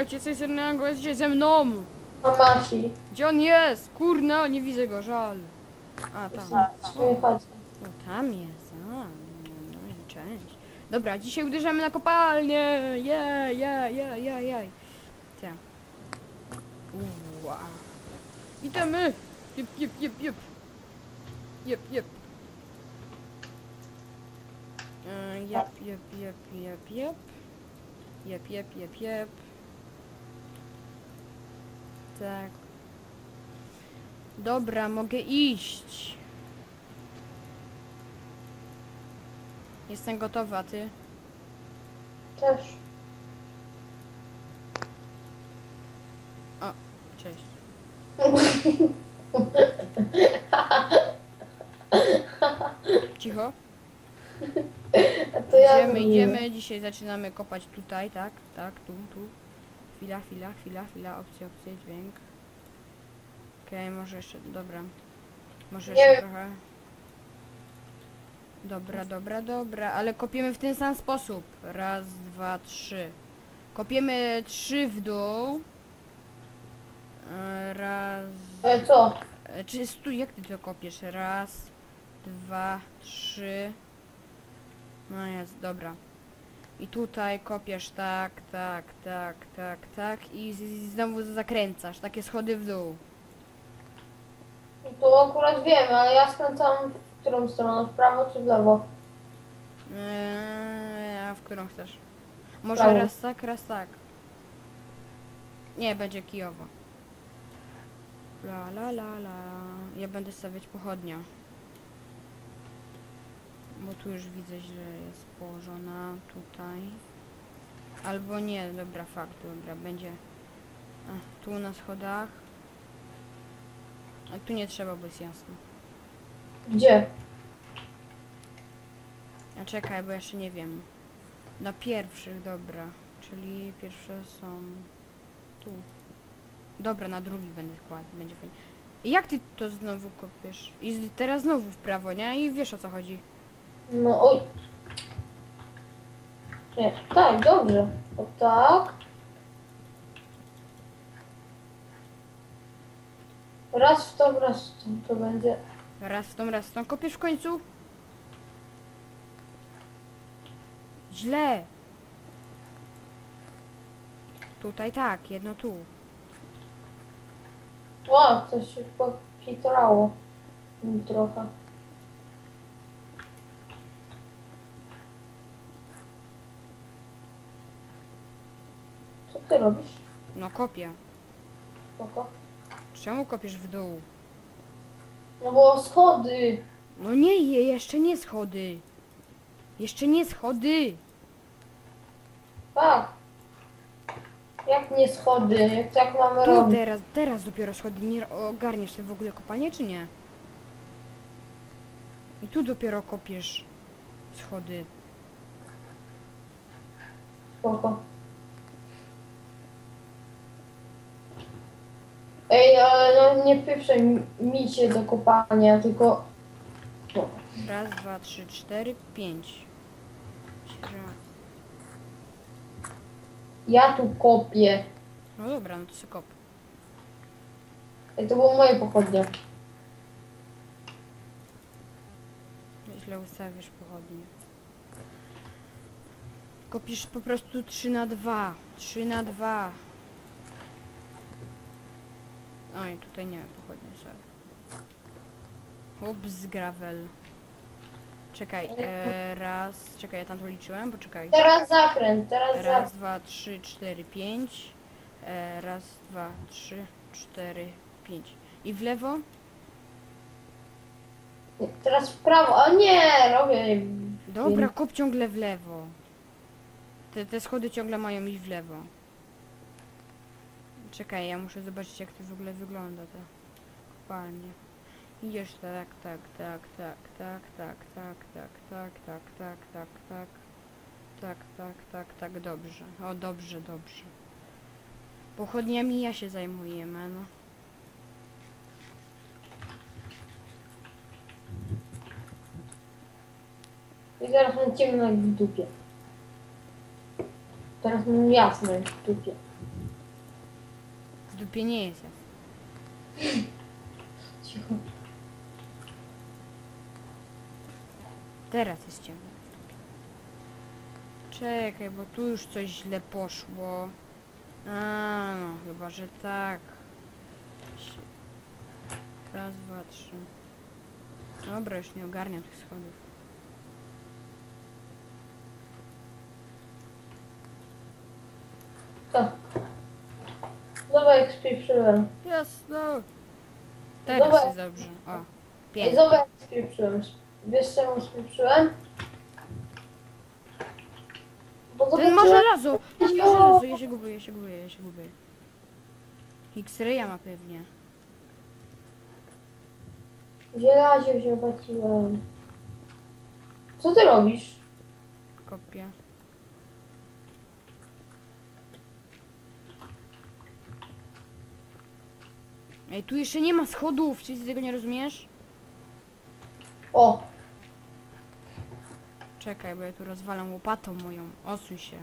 Cześć, witajcie, z tej strony Ango, jesteście ze mną. Gdzie on jest? Kurna, nie widzę go, żal. A, tam. Nie chodzi. O, tam jest. A, no, no i cześć. Dobra, dzisiaj uderzamy na kopalnię. Je, je, je, je, je. Tak. Uła. Witamy. Jep, jep, jep, jep. Jep, jep. E, Jep, jep, jep, jep, jep. Jep, jep, jep, jep. Tak. Dobra, mogę iść. Jestem gotowa, ty? Też. Cześć. Cicho. A to ja Idziemy, idziemy. Dzisiaj zaczynamy kopać tutaj, tak? Tak, tu, tu. Chwila, chwila, chwila, chwila. Opcja, opcja, dźwięk. Okej, może jeszcze, dobra. Może Nie jeszcze trochę. Dobra, dobra, dobra, ale kopiemy w ten sam sposób. Raz, dwa, trzy. Kopiemy trzy w dół. E, Raz, E, co? E, Czy stój, jak ty to kopiesz? Raz, dwa, trzy. No jest, dobra. I tutaj kopiesz tak, tak, tak, tak, tak i z- i znowu zakręcasz. Takie schody w dół. To akurat wiemy, ale ja skręcam w którą stronę? W prawo czy w lewo? Eee, a w którą chcesz? Może Prawo. raz tak, raz tak. Nie, będzie kijowo. La la la la. Ja będę stawiać pochodnia. Bo tu już widzę, że jest położona tutaj. Albo nie, dobra, fakt, dobra, będzie. A, tu na schodach. A tu nie trzeba, bo jest jasno. Gdzie? A czekaj, bo jeszcze nie wiem. Na pierwszych, dobra. Czyli pierwsze są tu. Dobra, na drugi będę kładł, będzie fajnie. I Jak ty to znowu kopiesz? I teraz znowu w prawo, nie? I wiesz o co chodzi. No oj. Nie, tak, dobrze. O tak. Raz w to, raz w to. To będzie. Raz w tą, raz w tą. Kopiesz w końcu? Źle. Tutaj tak, jedno tu. O, coś się pokitrało. Mi trochę. Robisz? No kopię. Spoko. Czemu kopiesz w dół? No bo schody. No nie, je- jeszcze nie schody. Jeszcze nie schody. Tak. Jak nie schody? Jak tak mamy Tu robić? teraz, teraz dopiero schody. Nie ogarniesz ty w ogóle kopanie, czy nie? I tu dopiero kopiesz schody. Spoko. Ej, ale no nie pieprzaj mi- mi się do kopania, tylko... Raz, dwa, trzy, cztery, pięć. Ja tu kopię. No dobra, no to sobie kop. Ej, to było moje pochodnie. Źle ustawisz pochodnie. Kopisz po prostu 3 na 2. 3 na 2. Oj, tutaj nie, pochodnie sorry. Ups, gravel. Czekaj, e, raz, czekaj, ja tam to liczyłem, poczekaj. Teraz zakręt, teraz Raz, zakręt. dwa, trzy, cztery, pięć. E, raz, dwa, trzy, cztery, pięć. I w lewo? Teraz w prawo. O nie, robię... Dobra, kop ciągle w lewo. Te, te schody ciągle mają iść w lewo. Czekaj, ja muszę zobaczyć jak to w ogóle wygląda ta kopalnia. Idziesz tak, tak, tak, tak, tak, tak, tak, tak, tak, tak, tak, tak, tak, tak, tak, tak, tak, dobrze. O, dobrze, dobrze. Pochodniami ja się zajmuję, no. I teraz mam ciemno jak w dupie. Teraz mam jasno jak w dupie. Dupie nie jest. Cicho. Teraz jest ciemno. Czekaj, bo tu już coś źle poszło. A, no, chyba, że tak. Raz, dwa, trzy. Dobra, już nie ogarniam tych schodów. Tak. Zobacz jak spieprzyłem. Jasno. Teraz Dobra. jest dobrze. O, Ej, pięknie. Zobacz spieprzyłem. Wiesz czemu spieprzyłem? Bo Ten zobaczyłem- żelazo! Ten żelazo, ja się gubię, ja się gubię, ja się gubię. X-raya ma pewnie. W zielazie się baciłem. Co ty robisz? Kopia. Ej, tu jeszcze nie ma schodów, czy ty tego nie rozumiesz? O, Czekaj, bo ja tu rozwalam łopatą moją. Osuń się.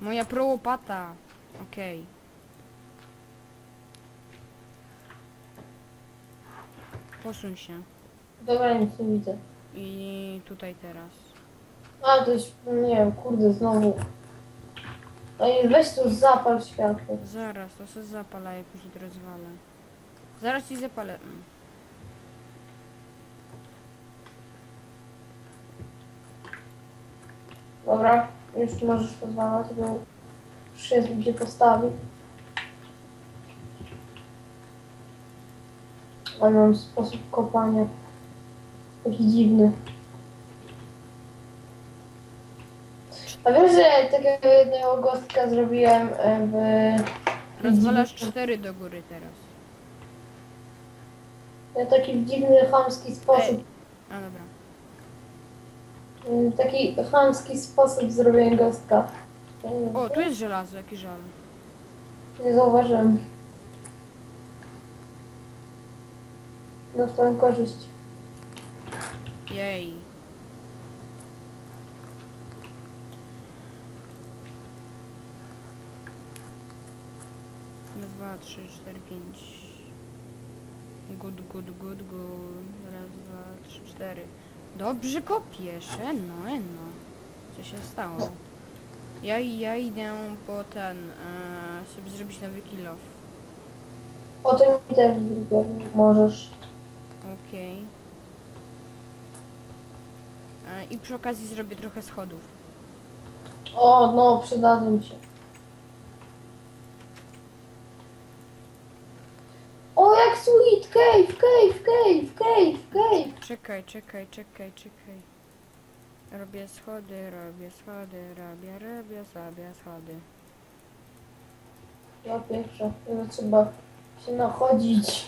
Moja pro łopata. Okej. Posuń się. dobra, nic nie widzę. I tutaj teraz. A, to jest, nie wiem, kurde, znowu. Ej, weź tu zapal światło. Zaraz, to się zapala, jak później to rozwalę. Zaraz ci zapalę. Mm. Dobra, już możesz pozwalać, bo już jest gdzie postawić. Ale mam sposób kopania. Taki dziwny. A wiesz, że takiego jednego gostka zrobiłem e, w... Rozwalasz cztery do góry teraz. w taki dziwny, chamski sposób. A dobra. e, Taki chamski sposób zrobiłem gostka. O, tu jest żelazo, jaki żal. Nie zauważyłem. W twoją korzyść. Jej. Raz, dwa, trzy, cztery, pięć. Good, good, good, good. Raz, dwa, trzy, cztery. Dobrze kopiesz, eno, eno. Co się stało? Ja, ja idę po ten, e, sobie zrobić nowy kill off. Mi też możesz. Okej. E, I przy okazji zrobię trochę schodów. O, no, przydadzą się. O, jak sweet! Cave, cave, cave, cave, cave! Czekaj, czekaj, czekaj, czekaj. Robię schody, robię schody, robię, robię sobie schody. Ja pierwsza, no trzeba się nachodzić.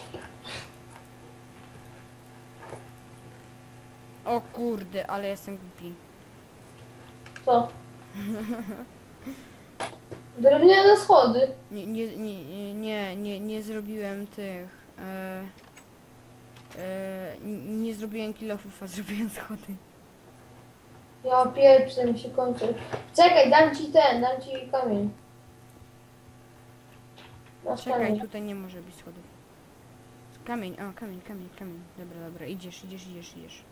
O kurde, ale jestem głupi. Co? Drewniane schody. Nie, nie, nie, nie, nie, nie, nie zrobiłem tych. E, e, nie zrobiłem kilofów, a zrobiłem schody. Ja pierwsze mi się kończy. Czekaj, dam ci ten, dam ci kamień. Masz Czekaj, kamień. tutaj nie może być schodów. Kamień, o kamień, kamień, kamień. Dobra, dobra, idziesz, idziesz, idziesz, idziesz.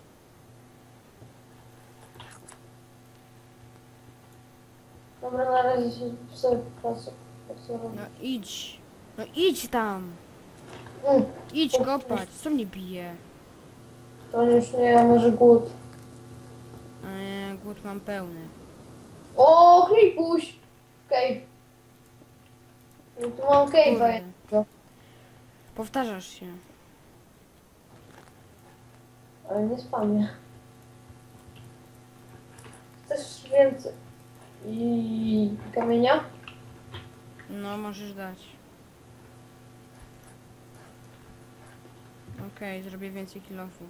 Dobra, na razie się sobie. No idź. No idź tam. Idź kopać. Co mnie bije? to już nie, może głód. E, głód mam pełny. O, Kripuś! Cave. No tu mam cave'a Kurde. jednego. Powtarzasz się. Ale nie spamię. Chcesz więcej? I kamienia? No, możesz dać. Okej, zrobię więcej kilofów.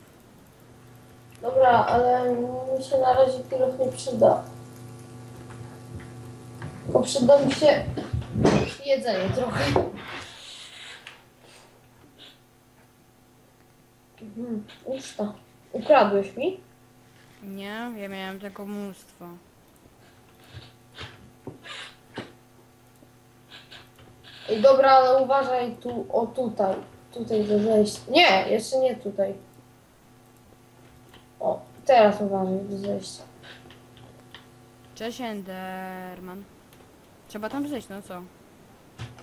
Dobra, ale mi się na razie kilof nie przyda. Bo przyda mi się jedzenie trochę. Mhm, uczta. Ukradłeś mi? Nie, ja miałem tego mnóstwo. Ej, dobra, ale uważaj tu, o tutaj. Tutaj do zejścia. Nie, jeszcze nie tutaj. O, teraz uważaj do zejścia. Cześć Enderman. Trzeba tam zejść, no co?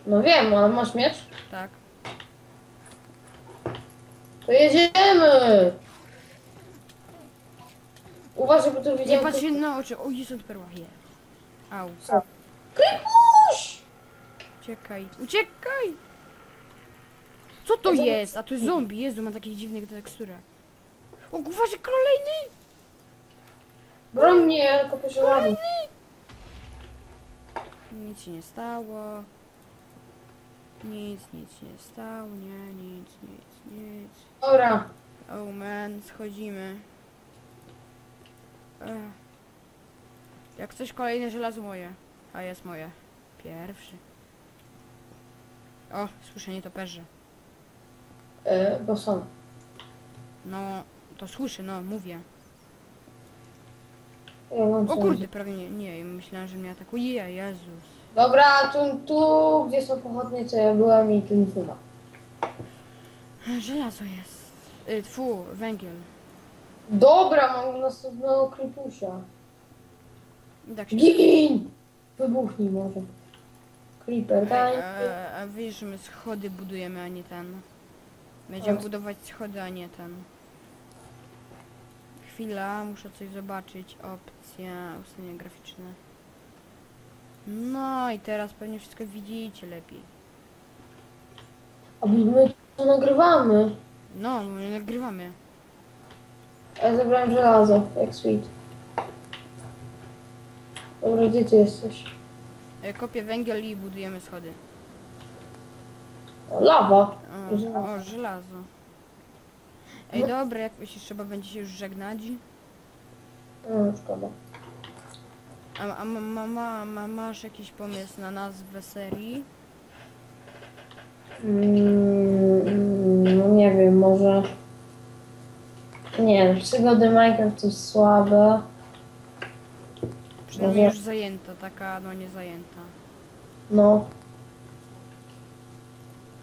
No wiem, ale masz miecz? Tak. To jedziemy! Uważaj, bo tu Nie widziałem... patrz się na oczy. O, jest perła. Je. Au. Krypuś! Uciekaj. Uciekaj! Co to jest? A to jest zombie. Jezu, ma takie dziwne tekstury. O, uważaj, kolejny! Broń mnie, tylko się ładnie. Nic się nie stało. Nic, nic się nie stało. Nie, nic, nic, nic. Dobra. Oh man, schodzimy. Ech. Jak coś kolejne żelazo moje. A jest moje. Pierwszy. O, słyszę nietoperze. E, bo są. No, to słyszę, no, mówię. Ja mam O kurde, prawie nie, nie, myślałem, że mnie atakuje, Jezus. Dobra, tu, tu, gdzie są pochodnie, co ja byłem i tu nic nie ma. Żelazo jest. Y, tfu, węgiel. Dobra, mam następnego krypusia. I tak się... Gin! Wybuchnij może. Creeper, daj. a, a wiesz, że my schody budujemy, a nie ten. Będziemy budować schody, a nie ten. Chwila, muszę coś zobaczyć. Opcja, ustawienia graficzne. No i teraz pewnie wszystko widzicie lepiej. A my to nagrywamy. No, my nagrywamy. Ja zebrałem żelazo, jak sweet. Dobra, gdzie ty jesteś? E, Kopię węgiel i budujemy schody. Lawa. O, Żelazo. o żelazo. Ej, No. dobra, jak myślisz, trzeba będzie się już żegnać? No, szkoda. A, a ma, ma, ma, ma, masz jakiś pomysł na nazwę serii? Mm, no nie wiem, może... Nie przygody Minecraft to słabe. Przynajmniej Może- już zajęta, taka no nie zajęta. No,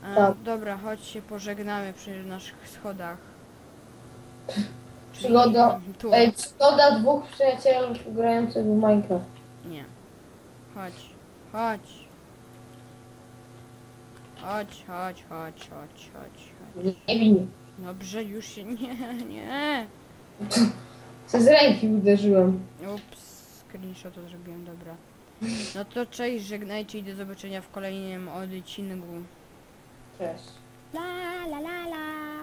A, Tak. Dobra, chodź się pożegnamy przy naszych schodach. Czyli- Przygoda- Tu. Ej, przygoda dwóch przyjaciół grających w Minecraft. Nie. Chodź. Chodź. Chodź, chodź, chodź, chodź, chodź, chodź. Nie bij. Dobrze, już się... Nie, nie. Co z ręki uderzyłem. Ups, screenshot to zrobiłem, dobra. No to cześć, żegnajcie i do zobaczenia w kolejnym odcinku. Cześć. La la la la